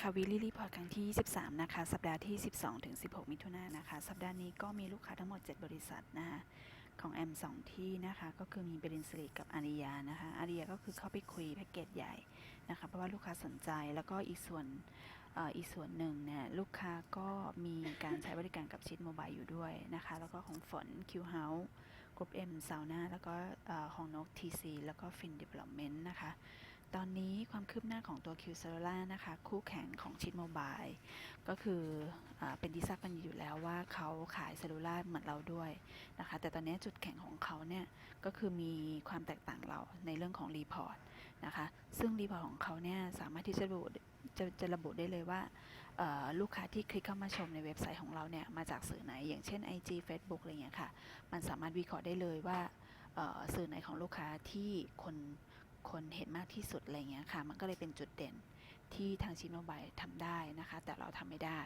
ค่ะวีลี่รีพอร์ตครั้งที่ 23 นะคะ สัปดาห์ที่ 12 ถึง 16 มิถุนายนนะคะ สัปดาห์นี้ก็มีลูกค้าทั้งหมด 7 บริษัทนะคะของแอมสองที่นะคะ ก็คือมีเบรินสริกับอาริยานะคะอาริยาก็คือเข้าไปคุยแพ็กเกจใหญ่นะคะ เพราะว่าลูกค้าสนใจแล้วก็อีกส่วนอีกส่วนหนึ่งเนี่ยลูกค้าก็มีการใช้บริการกับชิดโมบายอยู่ด้วยนะคะ แล้วก็ของฝนคิวเฮาส์กรุ๊ปเอ็มซาวน่าแล้วก็เอ่อของนกทีซีแล้วก็ฟินเดเวล็อปเมนต์นะคะ ตอนนี้ความคืบหน้าของตัว Q c e l l u l a r นะคะ คู่แข่งของชิดโมบายก็คืออเป็นที่ทราบกันอยู่แล้วว่าเขาขายเซลลูล่าเหมือนเราด้วยนะคะ แต่ตอนนี้จุดแข็งของเขาเนี่ย ก็คือมีความแตกต่างเราในเรื่องของรีพอร์ตนะคะ ซึ่งรีพอร์ตของเขาเนี่ยสามารถที่จะระบุจะจะระบุได้เลยว่าลูกค้าที่คลิกเข้ามาชมในเว็บไซต์ของเราเนี่ย มาจากสื่อไหน อย่างเช่น IG Facebook อะไรอย่างเงี้ยค่ะ มันสามารถวิเคราะห์ได้เลยว่าสื่อไหนของลูกค้าที่คน คนเห็นมากที่สุดอะไรเงี้ยค่ะ มันก็เลยเป็นจุดเด่นที่ทางชิโนบายทำได้นะคะ แต่เราทำไม่ได้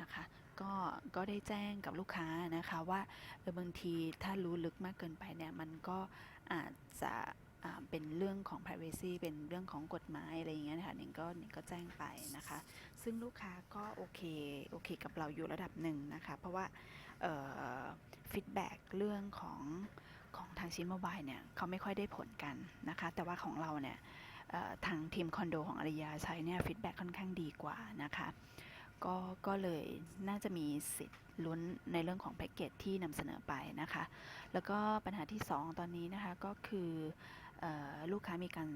นะคะ ก็ก็ได้แจ้งกับลูกค้านะคะว่าเออบางทีถ้ารู้ลึกมากเกินไปเนี่ยมันก็อาจจะเป็นเรื่องของ privacy เป็นเรื่องของกฎหมายอะไรอย่างเงี้ยนะคะหนิงก็หนิงก็แจ้งไปนะคะ ซึ่งลูกค้าก็โอเคโอเคกับเราอยู่ระดับหนึ่งนะคะ เพราะว่าฟีดแบ็กเรื่องของ ของทางชิ้นโมบายเนี่ยเขาไม่ค่อยได้ผลกันนะคะ แต่ว่าของเราเนี่ยทางทีมคอนโดของอริยาใช้เนี่ยฟีดแบ็กค่อนข้างดีกว่านะคะก็ก็เลยน่าจะมีสิทธิ์ลุ้นในเรื่องของแพ็กเกจที่นำเสนอไปนะคะ แล้วก็ปัญหาที่ 2 ตอนนี้นะคะก็คือ ลูกค้ามีการ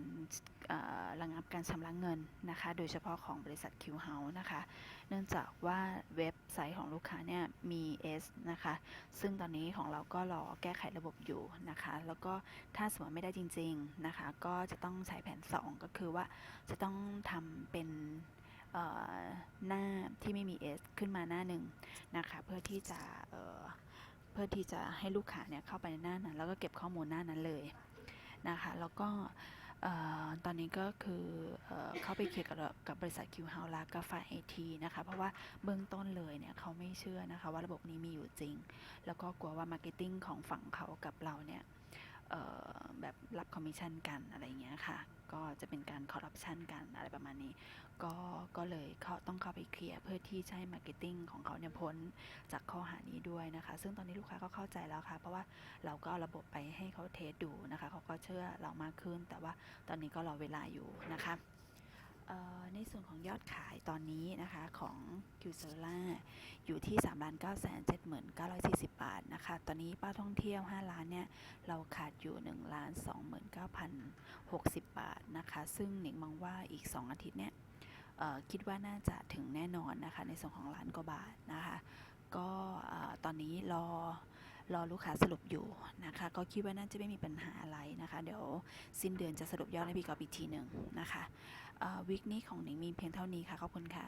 ระงับการชำระเงินนะคะ โดยเฉพาะของบริษัท Q House นะคะ เนื่องจากว่าเว็บไซต์ของลูกค้าเนี่ยมี S นะคะ ซึ่งตอนนี้ของเราก็รอแก้ไขระบบอยู่นะคะ แล้วก็ถ้าสมมติไม่ได้จริง ๆนะคะ ก็จะต้องใช้แผน 2 ก็คือว่าจะต้องทำเป็นหน้าที่ไม่มี S ขึ้นมาหน้าหนึ่งนะคะ เพื่อที่จะเเพื่อที่จะให้ลูกค้าเนี่ยเข้าไปในหน้านั้น แล้วก็เก็บข้อมูลหน้านั้นเลย นะคะ แล้วก็ตอนนี้ก็คือเอเข้าไปเคลียร์กับกับบริษัทคิวเฮาละก็ฝ่าย IT นะคะ เพราะว่าเบื้องต้นเลยเนี่ยเขาไม่เชื่อนะคะว่าระบบนี้มีอยู่จริง แล้วก็กลัวว่ามาร์เก็ตติ้งของฝั่งเขากับเราเนี่ยแบบรับคอมมิชชั่นกันอะไรอย่างเงี้ยค่ะ จะเป็นการคอร์รัปชันกันอะไรประมาณนี้ ก็ก็เลยเขาต้องเข้าไปเคลียร์เพื่อที่จะให้ Marketing ของเขาเนี่ยพ้นจากข้อหานี้ด้วยนะคะ ซึ่งตอนนี้ลูกค้าก็เข้าใจแล้วค่ะ เพราะว่าเราก็เอาระบบไปให้เขาเทสดูนะคะ เขาก็เชื่อเรามากขึ้น แต่ว่าตอนนี้ก็รอเวลาอยู่นะคะ ในส่วนของยอดขายตอนนี้นะคะของ q s e l a อยู่ที่3 9 7 9 4 0 บาทนะคะ ตอนนี้ป้าท่องเที่ยว 5 ล้านเนี่ย เราขาดอยู่1ล้าน29,060 บาทนะคะ ซึ่งหนิงมองว่าอีก 2 อาทิตย์เนี่ยคิดว่าน่าจะถึงแน่นอนนะคะ ในส่วนของล้านกว่าบาทนะคะ ก็ตอนนี้รอ รอลูกค้าสรุปอยู่นะคะ ก็คิดว่าน่าจะไม่มีปัญหาอะไรนะคะ เดี๋ยวสิ้นเดือนจะสรุปยอดให้พี่กอบอีกทีหนึ่งนะคะวิกนี้ของหนิงมีเพียงเท่านี้ค่ะขอบคุณค่ะ